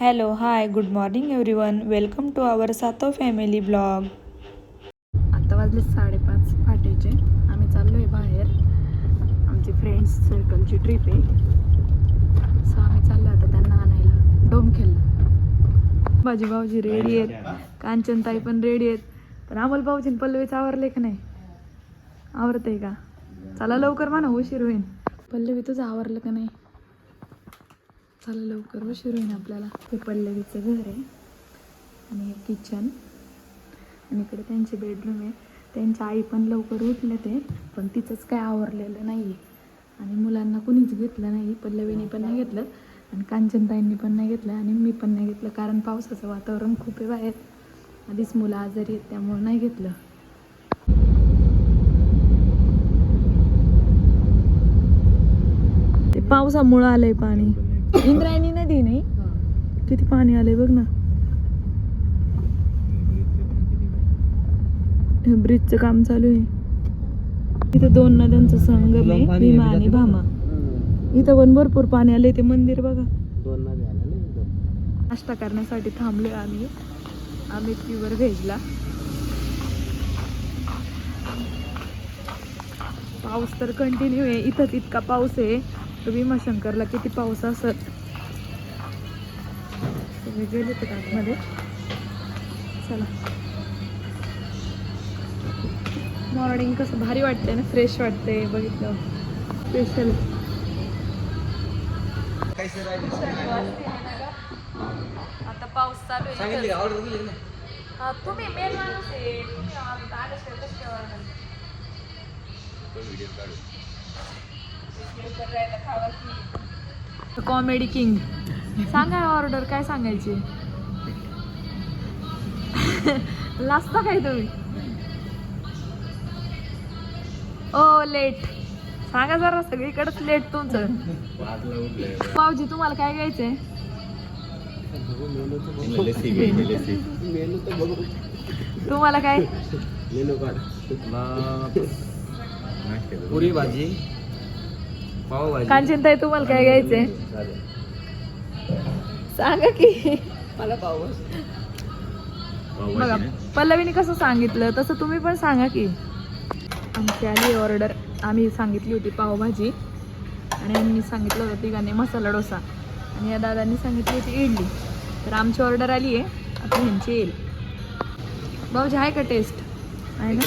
Hello hi good morning everyone welcome to our सातो family blog आता वाजले साडेपाच पहाटेचे. आम्ही चाललो आहे बाहेर. आमची फ्रेंड्स सर्कलची ट्रिप आहे. सो आम्ही चाललो आता त्यांना आणायला. डोमखेलला भाजी भाऊजी रेडी आहेत. कांचनताई पण रेडी आहेत. पण अमोल भाऊजी पल्लवीच आवरले का नाही? आवरते का? चला लवकर म्हणा उशीर होईल पल्लवी तुझं आवरलं का नाही? चला लवकर उशीर होईन आपल्याला. हे पल्लवीचं घर आहे आणि हे किचन आणि इकडे त्यांचे बेडरूम आहे. त्यांच्या आई पण लवकर उठले ते पण तिचंच काय आवरलेलं नाही आहे आणि मुलांना कुणीच घेतलं नाही पल्लवीने पण नाही घेतलं आणि कांचनताईंनी पण नाही घेतलं आणि मी पण नाही घेतलं कारण पावसाचं वातावरण खूप आहे बाहेर. आधीच मुलं आजारी आहेत त्यामुळं नाही घेतलं. ते पावसामुळं आलंय पाणी. इंद्रायणी नदी नाही किती पाणी आलंय बघ ना. ब्रिजचं काम चालू आहे. इथं दोन नद्यांचा संगम आहे भीमा आणि भामा. इथं पण भरपूर पाणी आलंय ते मंदिर बघा. नाश्ता करण्यासाठी थांबलोय आम्ही. आम्ही प्युअर व्हेजला पाऊस तर कंटिन्यू आहे. इथंच इतका पाऊस आहे. भीमाशंकरला किती पाऊस असत सगळे गेले तर आतमध्ये? चला. मॉर्निंग कसं भारी वाटतंय ना फ्रेश वाटतंय बघितलं. स्पेशल आता पाऊस चालू आहे हा, तुम्ही मेन माणूस आहे. तुम्ही कसं काय वाढणार? कॉमेडी किंग सांगा ऑर्डर काय सांगायची? लाजता काय तुम्ही? ओ लेट सांगा जरा सगळीकडेच लेट तुमचं. पावजी तुम्हाला काय घ्यायचंय? तुम्हाला काय? पुरी भाजी कांचनताई तुम्हाला काय घ्यायचंय? सांगा की. मला पाव बघा पल्लवीने कसं सांगितलं तसं तुम्ही पण सांगा की. आमची आली ऑर्डर आम्ही सांगितली होती पावभाजी आणि आम्ही सांगितलं होतं तिघांनी मसाला डोसा. आणि या दादांनी सांगितली होती इडली. तर आमची ऑर्डर आली आहे. आता ह्यांची येईल. भाऊजी आहे का टेस्ट आहे ना?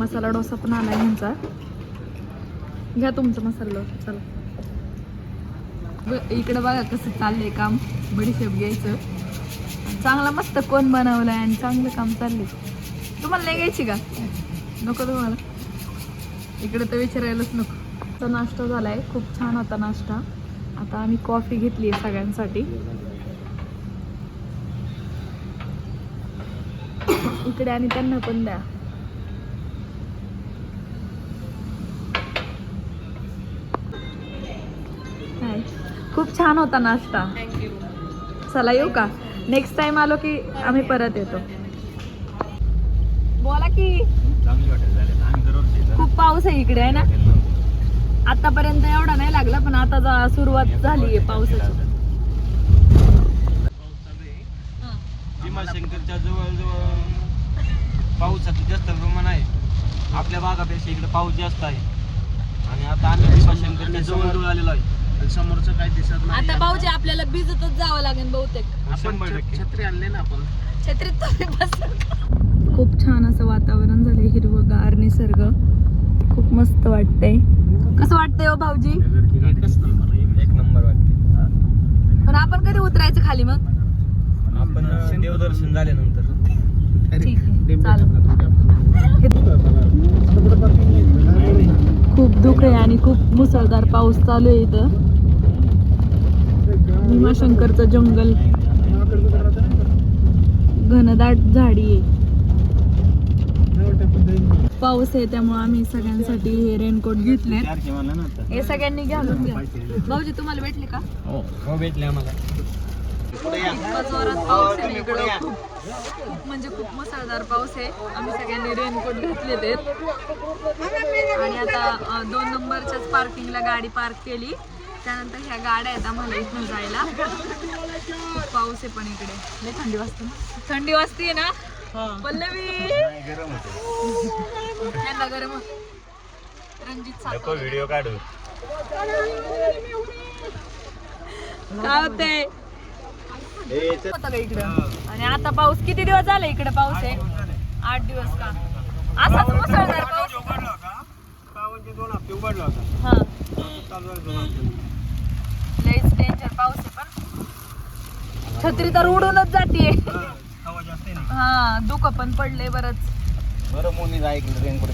मसाला डोसा पण आला ह्यांचा. घ्या तुमचा मसाला डोसा चला. ब- इकडं बघा कसं चाललंय काम. बडीशेप घ्यायचं. चांगला मस्त कोण बनवलंय आणि चांगलं काम चाललंय. तुम्हाला नाही घ्यायची का? नको तुम्हाला. इकडे तर विचारायलाच नको. तर नाश्ता झालाय. खूप छान होता नाश्ता. आता आम्ही कॉफी घेतली आहे सगळ्यांसाठी. इकडे आणि त्यांना पण द्या हाय खूप छान होता नाश्ता. चला येऊ का? नेक्स्ट टाइम आलो की आम्ही परत येतो. बोला की. खूप पाऊस आहे इकडे आहे ना? आतापर्यंत एवढा नाही लागला पण आता जा- सुरुवात झाली आहे पावसाची. भीमाशंकरच्या जवळजवळ पाऊसाचं जास्त प्रमाण आहे. आपल्या भागापेक्षा इकडे पाऊस जास्त आहे. आणि आता आम्ही भीमाशंकरच्या जवळ आलेलो आहे. समोरचं काही दिसत नाही. आता भाऊजी आपल्याला भिजतच जावं लागेल बहुतेक. शंभर आपण टक्के. छत्री आणले ना आपण. छत्रीत तुम्ही बसा. खूप छान असं वातावरण झालंय हिरवगार निसर्ग. खूप मस्त वाटतंय. कसं वाटतंय हो भाऊजी? एकच नंबर एक नंबर वाटते पण आपण कधी उतरायचं खाली मग? आपण देवदर्शन झाल्यानंतर. ठीक आहे चालेल. खूप दुःख आहे आणि खूप मुसळधार पाऊस चालू आहे इथं. भीमाशंकरचं जंगल. घनदाट झाडी आहे. पाऊस आहे त्यामुळे आम्ही सगळ्यांसाठी हे रेनकोट घेतले हे सगळ्यांनी घालून घ्या भाऊजी तुम्हाला भेटले का? हो हो भेटले आम्हाला. खूप म्हणजे खूप मुसळधार पाऊस आहे. आम्ही सगळ्यांनी रेनकोट घातलेले आणि आता दोन नंबरच्याच पार्किंगला गाडी पार्क केली. त्यानंतर ह्या गाड्या आहेत आम्हाला इथून जायला. खूप पाऊस आहे पण इकडे. लय थंडी वाजते ना? थंडी वाजते ना? पल्लवी! यांना गरम होतं. रणजित सातव व्हिडिओ काढू. काय होतं इकडं. आणि आता पाऊस किती दिवस झाले इकडे पाऊस आहे? आठ दिवस का? असाच मुसळधार पाऊस. दोन हप्ते उघडला होता. हा चालू आहे दोन हप्ते लईच डेंजर पाऊस आहे पण. छत्री तर उडूनच ना. हा दुःख पण पडले बरंच. बरं मुली ऐकलं रेनकोट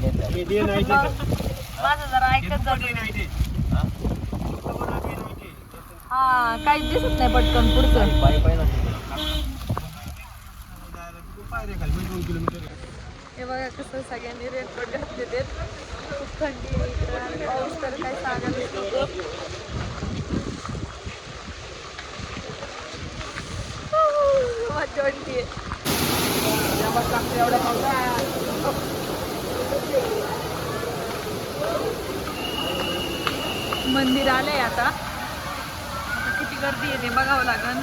माझं जरा ऐकत जाते हा? काहीच दिसत नाही पटकन पुढचं. पायी पायी हे बघा कसं सगळ्यांनी रेनकोट घातले खूप थंडी पाऊस तर काही सांगायलाच मजा वाटते मंदिर आलंय आता. आता किती गर्दी आहे ते बघावं लागन.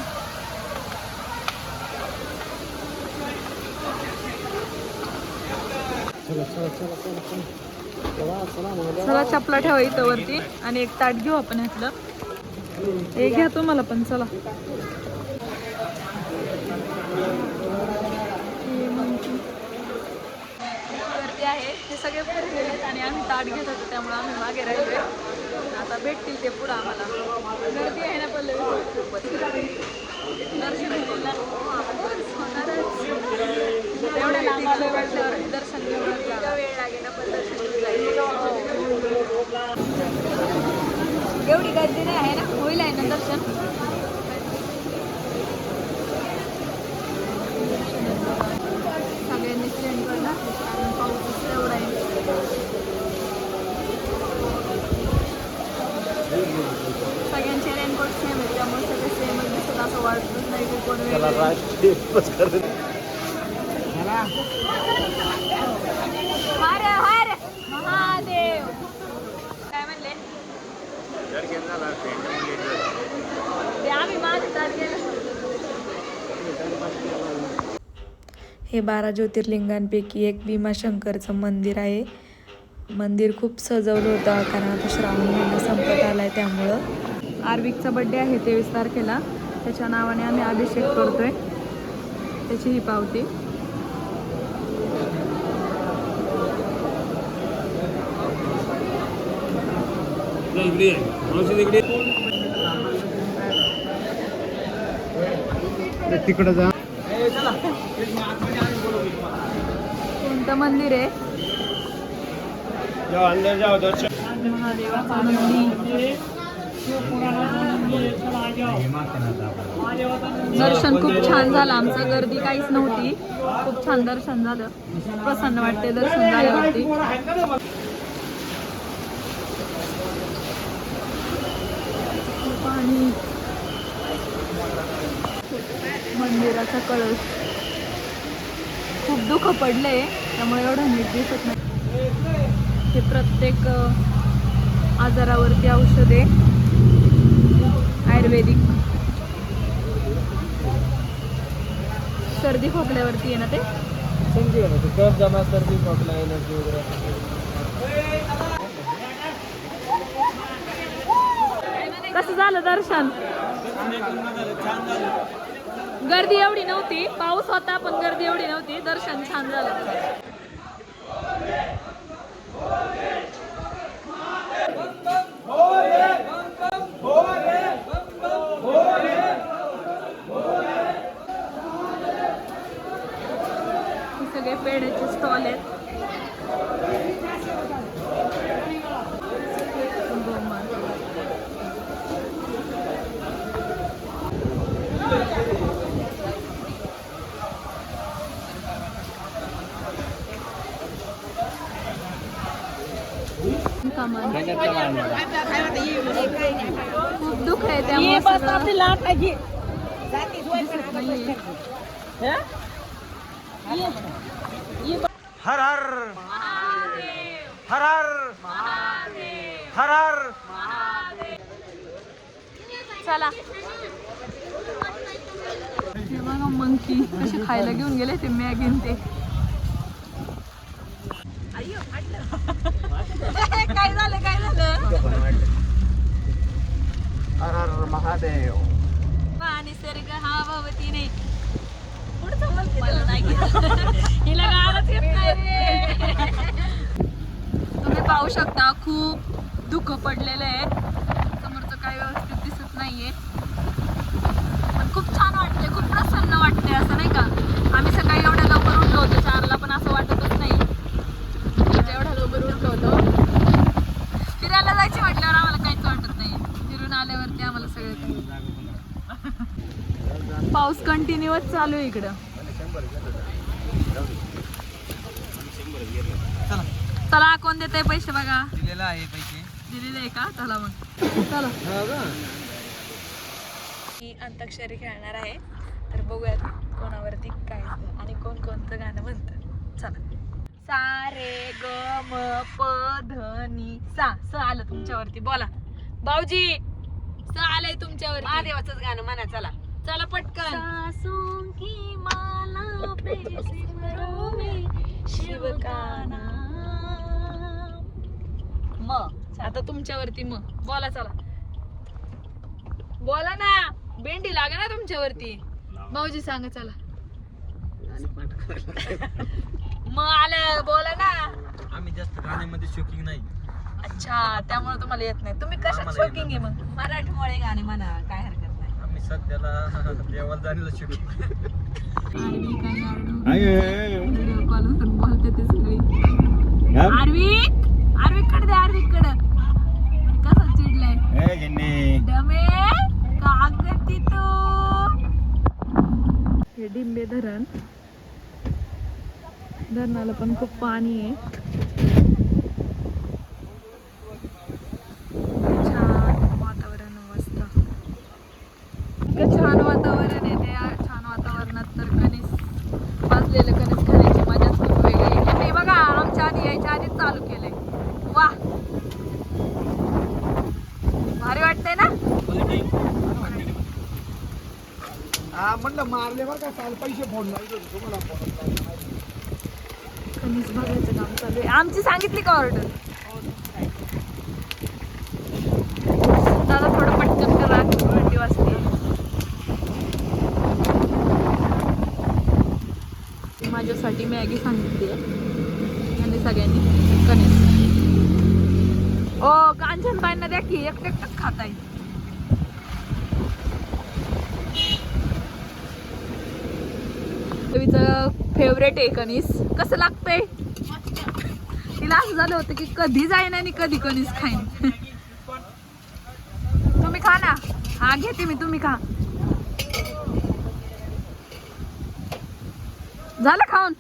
चला चपला ठेवा इथं वरती आणि एक ताट घेऊ आपण ह्यातलं. हे घ्या तुम्हाला पण चला हे म्हणजे गर्दी आहे हे सगळे पुढे गेलेत आणि आम्ही ताट घेत होतो त्यामुळे आम्ही मागे राहिलोय. आता भेटतील ते पुढं आम्हाला. गर्दी आहे ना पल्लवी? खूपच दर्शन होणारच एवढ्या लांब आलोय म्हटल्यावर दर्शन घेऊन वेळ लागेल ना पण दर्शन जाईल जायचं. एवढी गर्दी नाही आहे ना? होईल आहे ना दर्शन सगळ्यांनी स्टँड करला कारण पाऊस एवढा आहे सगळ्यांचे रेनकोट सेम आहेत त्यामुळे सगळे सेमच दिसत असं वाटतच नाही की कोण वेगळं आहे. हर हर महादेव. काय म्हणले? ते आम्ही माझं तारखेला हे बारा ज्योतिर्लिंगांपैकी एक भीमाशंकरचं मंदिर आहे. मंदिर खूप सजवलं होतं कारण आता श्रावण महिना संपत आलाय त्यामुळं. आर्विकचा बड्डे आहे तेवीस तारखेला. त्याच्या नावाने आम्ही अभिषेक करतोय. त्याची ही पावती. तिकडे. जा. कोणतं मंदिर आहे? जाओ अंदर जाओ दर्शन खूप छान झालं. आमचं गर्दी काहीच नव्हती. खूप छान दर्शन झालं. प्रसन्न वाटते दर्शन झाल्यावरती. पाणी. मंदिराचा कळस खूप दुःख पडलंय. त्यामुळे एवढं नीट दिसत नाही. हे प्रत्येक आजारावरती औषधे. आयुर्वेदिक. सर्दी खोकल्यावरती आहे ना ते? कफ जमा सर्दी खोकला एनर्जी वगैरे. कसं झालं दर्शन? गर्दी एवढी नव्हती पाऊस होता पण गर्दी एवढी नव्हती दर्शन छान झालं हे सगळे पेढ्याचे स्टॉल आहेत गोमांस. कमान खूप दुःख आहे त्यामुळे सगळं हर हर हर हर हर हर चला. हे बघा मंकी कसे खायला घेऊन गेले ते मॅगी न ते काय झालं काय झालं हर हर महादेव निसर्ग हा भवती नाही. मला नाही तुम्ही पाहू शकता खूप दुःख पडलेलं आहे. समोरचं काय व्यवस्थित दिसत नाहीये. पण खूप छान वाटतंय खूप प्रसन्न वाटतंय असं नाही का? आम्ही सकाळी एवढ्या लवकर उठलो होतो चारला पण असं वाटतच नाही. एवढ्या लवकर उठलो होतो. फिरायला जायची म्हटल्यावर आम्हाला काहीच वाटत नाही फिरून आल्यावरती आम्हाला सगळं पाऊस कंटिन्यूच चालू आहे इकडं. चला चला कोण देते पैसे बघा? दिलेला आहे पैसे. दिलेले आहे का? चला मग. चला. मी अंताक्षरी खेळणार आहे. तर बघूयात कोणावरती काय आणि कोण कोणतं गाणं म्हणतं चला. सा रे ग म प ध नि सा स आलं तुमच्यावरती. बोला. भाऊजी! स आलंय तुमच्यावरती. महादेवाचंच गाणं म्हणा चला. चला पटकन. सासों की माला पे सिमरों में शिव का नाम म. आता तुमच्यावरती मग बोला चला. बोला ना. भेंडी लागा ना तुमच्यावरती. भाऊजी सांगा चला. मग आलं. बोला ना. आम्ही जास्त गाण्यामध्ये शोकिंग नाही. अच्छा त्यामुळे तुम्हाला येत नाही. तुम्ही कशात आम्हाला शोकिंग आहे मग? मराठमोळे गाणे म्हणा काय हरकत नाही. आम्ही सध्याला देवाला जाण्याला शिकलो. आरवी काय व्हिडिओ कॉल वरून बोलते ते सगळी. आरविक आरविककडे दे आरविककडे कसा चिडलाय? डमे कागती तो? हे डिंबे धरण. धरणाला पण खूप पाणी आहे छान वातावरण मस्त इतकं छान वातावरण आहे त्या छान वातावरणात तर कणीस भाजलेलं कणीस खाण्याची मजाच खूप वेगळी आहे हे बघा आमच्या आधी यायच्या आधीच चालू केलंय वा भारी वाटतंय ना हा म्हणलं मारले बरं का काल पैसे फोन नाही तुम्हाला फोन कणीस काम चालू आहे. आमची सांगितली का ऑर्डर दादा थोडं पटकन करा थंडी वाजते माझ्यासाठी मॅगी सांगितली आणि सगळ्यांनी कणीस ओ कांचन बाईंना द्या की एकटं एकटंच खाता येईल फेवरेट आहे कणीस. कसं लागतंय? तिला असं झालं होतं की कधी जाईन आणि कधी कणीस खाईन. तुम्ही खा ना. हा घेते मी तुम्ही खा. झालं खाऊन?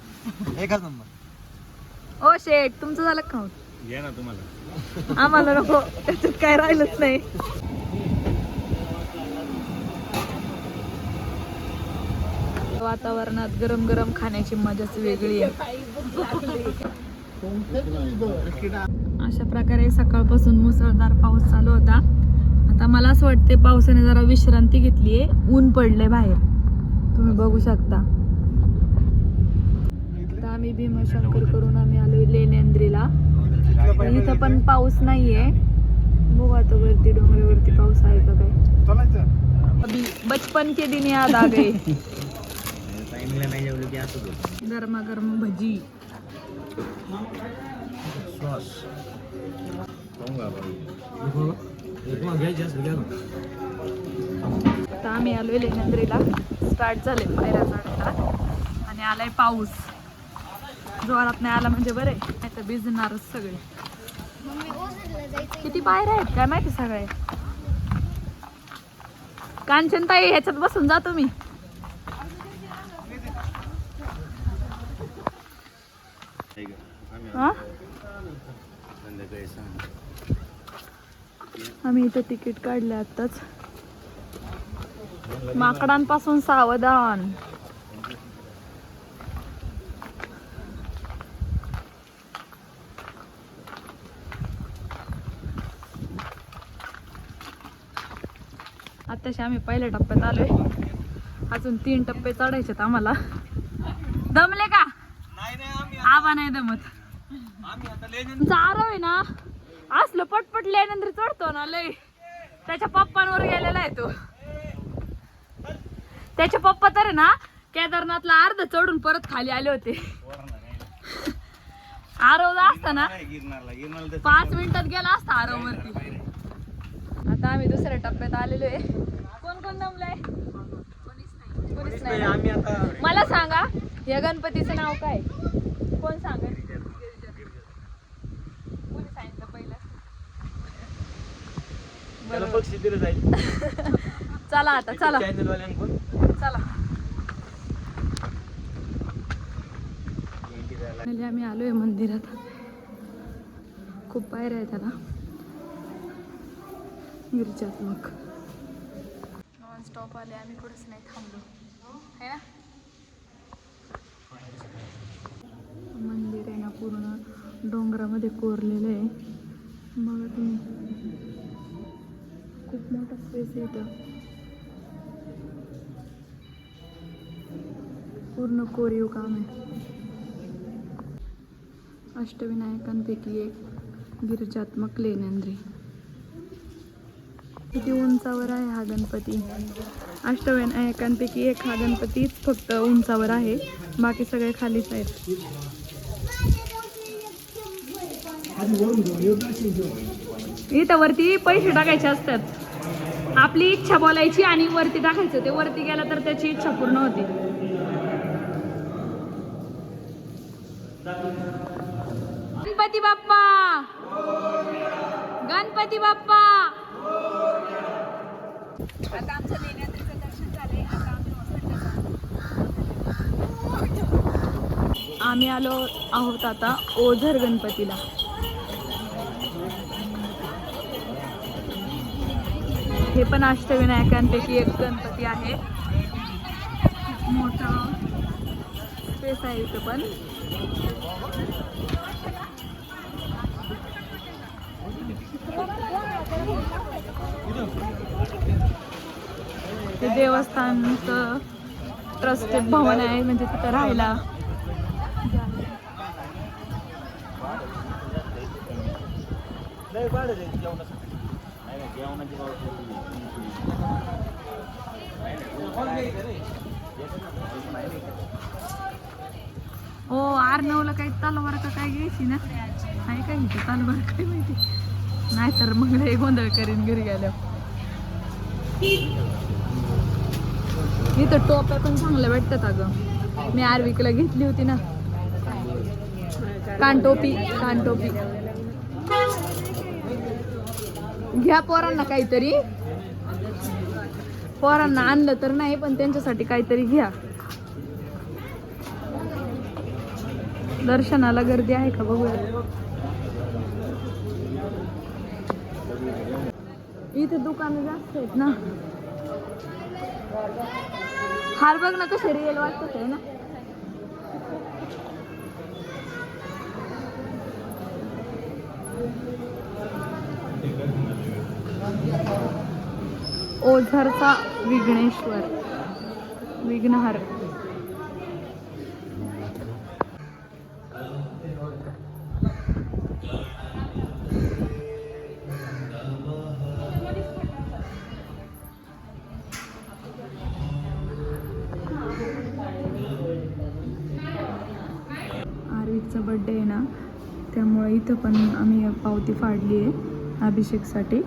एकच नंबर. ओ शेट तुमचं झालं खाऊन. घ्या ना तुम्हाला. आम्हाला नको. त्याच्यात काय राहिलंच नाही. वातावरणात गरम गरम खाण्याची मजाच वेगळी आहे. अशा प्रकारे सकाळपासून मुसळधार पाऊस चालू होता. आता मला असं वाटते पावसाने जरा विश्रांती घेतली आहे ऊन पडले बाहेर. तुम्ही बघू शकता. आता आम्ही भीमाशंकर करून आम्ही आलोय लेण्यांद्रीला. इथं पण पाऊस नाहीये. बघू आता वरती डोंगरावरती पाऊस आहे का काय. अभी बचपन के दिन याद आ गए टाइमला नाही जेवलं की असंच होतं. गरमागरम भजी. श्वास तुम्हाला घ्यायची असं घ्या आता आम्ही आलोय लेण्यांद्रीला. स्टार्ट झाले पायऱ्या चढायला आणि आलाय पाऊस. जोरात नाही आला म्हणजे बरं नाही तर भिजणारच सगळे. किती पायऱ्या आहेत काय माहिती सगळे? कांचनताई ह्याच्यात बसून जातो मी आम्ही इथं तिकीट काढलं आत्ताच. माकडांपासून सावधान. आताशी आम्ही पहिल्या टप्प्यात आलोय. अजून तीन टप्पे चढायचेत आम्हाला. दमले का? नाही नाही आम्ही आबा नाही दमत. आरव आहे ना? असलं पटपट लिहिल्यानंतर चढतो ना लय त्याच्या पप्पांवर गेलेला आहे तो. त्याचे पप्पा तर ना केदारनाथला अर्ध चढून परत खाली आले होते. आरव गिरणारला गिरणारला पाच मिनिटात गेला असता आरव वरती आता आम्ही दुसऱ्या टप्प्यात आलेलो आहे. कोण कोण दमलाय? कोणीच नाही. ना? मला सांगा या गणपतीचं नाव काय? कोण सांगा कोणी सांगितलं पहिलं त्याला बक्षीस दिलं जाईल. चला आता चला. चॅनल वाल्यांकडून चला. म्हणजे आम्ही आलोय मंदिरात. खूप पायऱ्या आहेत त्याला. गिरजात्मक नॉन स्टॉप आले आम्ही कुठेच नाही थांबलो. है ना? मंदिर आहे ना पूर्ण डोंगरामध्ये कोरलेलं आहे. बघा तुम्ही खूप मोठा स्पेस आहे इथं. पूर्ण कोरीव काम आहे. अष्टविनायकांपैकी एक गिरिजात्मक लेनंद्री किती उंचावर आहे हा गणपती? अष्टविनायकांपैकी एक हा गणपतीच फक्त उंचावर आहे. बाकी सगळे खालीच आहेत. इथं वरती पैसे टाकायचे असतात. आपली इच्छा बोलायची आणि वरती टाकायचं. ते वरती गेलं तर त्याची इच्छा पूर्ण होते. गणपती बाप्पा! गणपती बाप्पा! आता आमचं लेण्याद्रीचं दर्शन झाले आता आम्ही आम्ही आलो आहोत आता ओझर गणपतीला. हे पण अष्टविनायकांपैकी एक गणपती आहे. मोठा स्पेस आहे इथं पण. ते देवस्थानचं ट्रस्टेड भवन आहे म्हणजे तिथं राहायला. नाही हो आर नऊला हो काही तलवार का काय घ्यायची ना? नाही काय घ्यायची तलवार? काय माहिती? नाही तर मग लय गोंधळ करीन घरी गेल्या इथं टोप्या पण चांगल्या भेटतात अगं. मी आर्विकला घेतली होती ना. कानटोपी कानटोपी घ्या पोरांना काहीतरी. पोरांना आणलं तर नाही पण त्यांच्यासाठी काहीतरी घ्या. दर्शनाला गर्दी आहे का बघूया. इथे दुकानं जास्त आहेत ना. हार बघ ना कसे रिअल वाटत आहे ना. ओझरचा विघ्नेश्वर. विघ्नहर. आरवीचा बड्डे आहे ना त्यामुळे इथं पण आम्ही पावती फाडली आहे अभिषेकसाठी.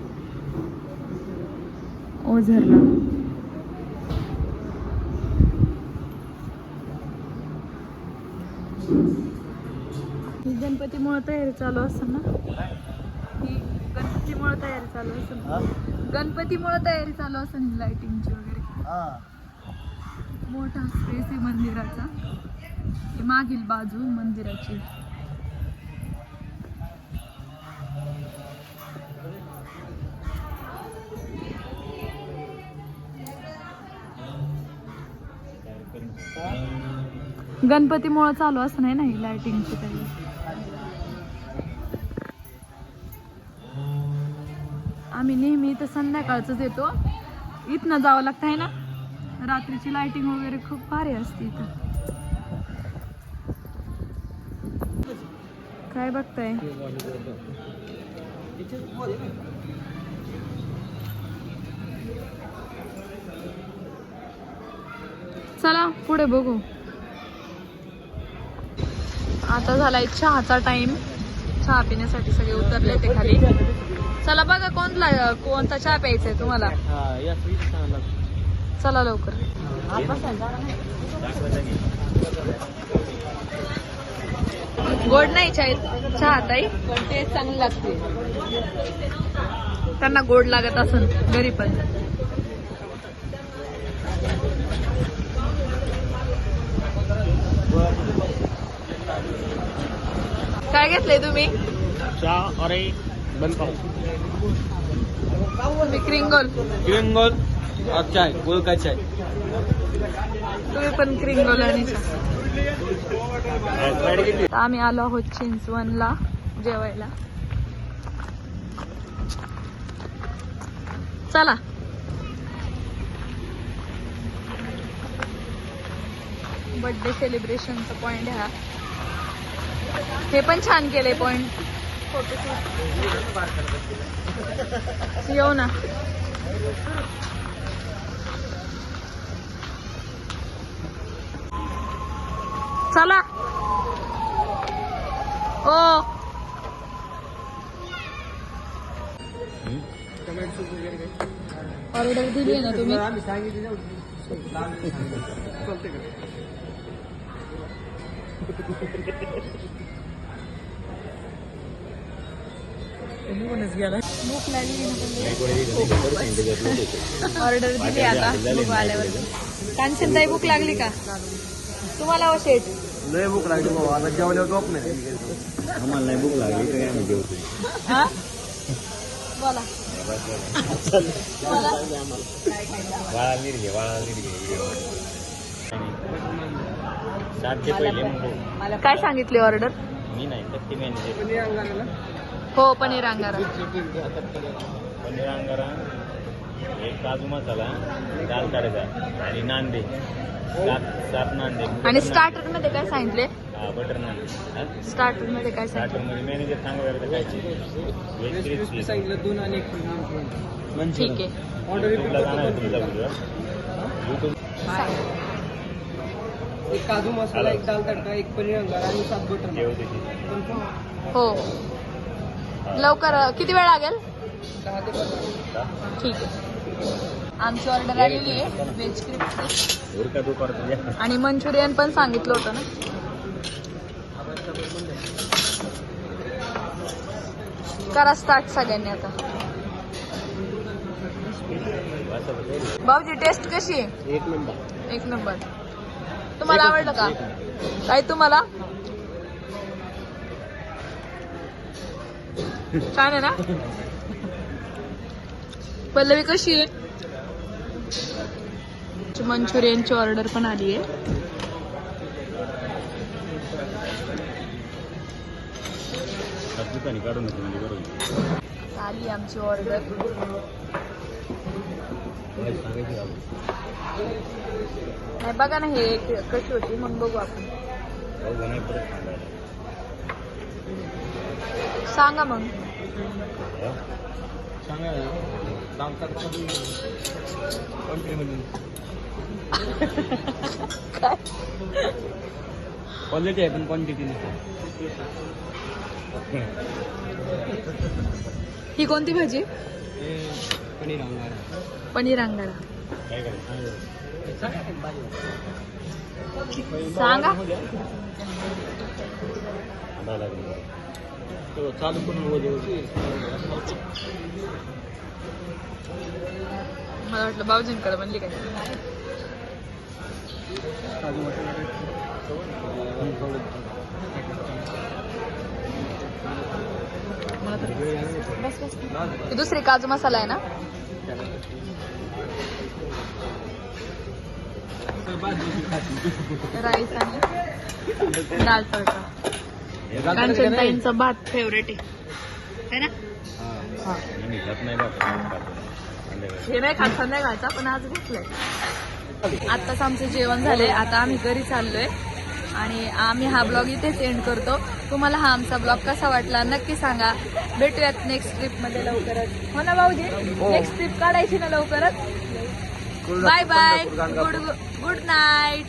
ओझरला ही गणपतीमुळे तयारी चालू असतं ना? ही गणपतीमुळे तयारी चालू असतं गणपतीमुळे तयारी चालू असतं ही लाइटिंगची वगैरे? मोठा स्पेस आहे मंदिराचा. मागील बाजू मंदिराची. गणपतीमुळं चालू असं नाही नाही लायटिंगची काही? आम्ही नेहमी इथं संध्याकाळच येतो. इथनं जावं लागतं आहे ना? रात्रीची लाइटिंग वगैरे खूप भारी असते इथं. काय बघताय? चला पुढे बघू. आता झालाय चहाचा टाइम चहा पिण्यासाठी सगळे उतरले ते खाली. चला बघा कोणता कोणता चहा प्यायचा आहे तुम्हाला. हा चला लवकर. गोड नाही चाय चहा ताई. पण ते चांगली लागते त्यांना गोड लागत असन घरी पण. काय घेतलंय तुम्ही? चहा अरे बन पाव मी क्रिंगोल किरंगोल और चाय गोल का चाय? तुम्ही पण क्रिंगोल आणि आम्ही आलो आहोत चिंचवनला जेवायला. चला. बर्थडे सेलिब्रेशनचा पॉइंट हा. हे पण छान केले पण. येऊ ना. चला. ओ. ऑर्डर दिली आहे ना तुम्ही? सांगितली भूक लागली ऑर्डर दिली आता बघू आल्यावर. कांचनताई भूक लागली का? तुम्हाला हो शेट लय भूक लागली बाबा आता जेवल्यावर झोप नाही. आम्हाला नाही भूक लागली तर काय म्हणजे होते हा? बोला. बोला. वाळा निर्घे वाळा निर्घे सातशे पहिले मग काय सांगितली ऑर्डर मी नाही तर ती मॅनेजर हो पनीर अंगारा पनीर अंगारा एक काजू मसाला दाल तडका आणि नांदे. सात सात नांदे. आणि स्टार्टरमध्ये काय सांगितले? बटर नान हा? स्टार्टरमध्ये काय स्टार्टरमध्ये मॅनेजर सांगा काय व्हेज क्रिस्पी सांगितलं दोन आणि एक ठीक आहे. ऑर्डर एक काजू मसाला एक दाल तडका एक पनीर अंगारा आणि सात बटर हो. लवकर किती वेळ लागेल? ठीक आहे. आमची ऑर्डर आलेली आहे व्हेज क्रिस्पी दुपारचं आणि मंचुरियन पण सांगितलं होतं ना. करा स्टार्ट सगळ्यांनी आता. भाऊजी टेस्ट कशी आहे? एक नंबर एक नंबर तुम्हाला आवडलं का? काय तुम्हाला? छान आहे ना पल्लवी कशी आहे? मंचुरियनची ऑर्डर पण आली आहे. म्हणजे आली आमची ऑर्डर. नाही बघा ना हे कशी होती मग बघू आपण. सांगा मग. क्वालिटी आहे पण क्वांटिटी ही कोणती भाजी? पनीर अंगारा. पनीर अंगारा. काय करायचं? सांगा. चालू करून मला वाटलं भाऊजींकडे म्हणली काय? बस बस. दुसरी काजू मसाला आहे ना? राईस आणि दाल तडका. कांचनताईंचा भात फेवरेट आहे. है ना? हे. नाही खात. संध्याकाळचा पण आज घेतलंय आत्ताच आमचं जेवण झालंय. आता आम्ही घरी चाललोय. आणि आम्ही हा ब्लॉग इथेच एंड करतो. तुम्हाला हा आमचा ब्लॉग कसा वाटला नक्की सांगा. भेटूयात नेक्स्ट ट्रिपमध्ये लवकरच. हो ना भाऊजी? नेक्स्ट ट्रिप काढायची ना लवकरच? Bye bye good good night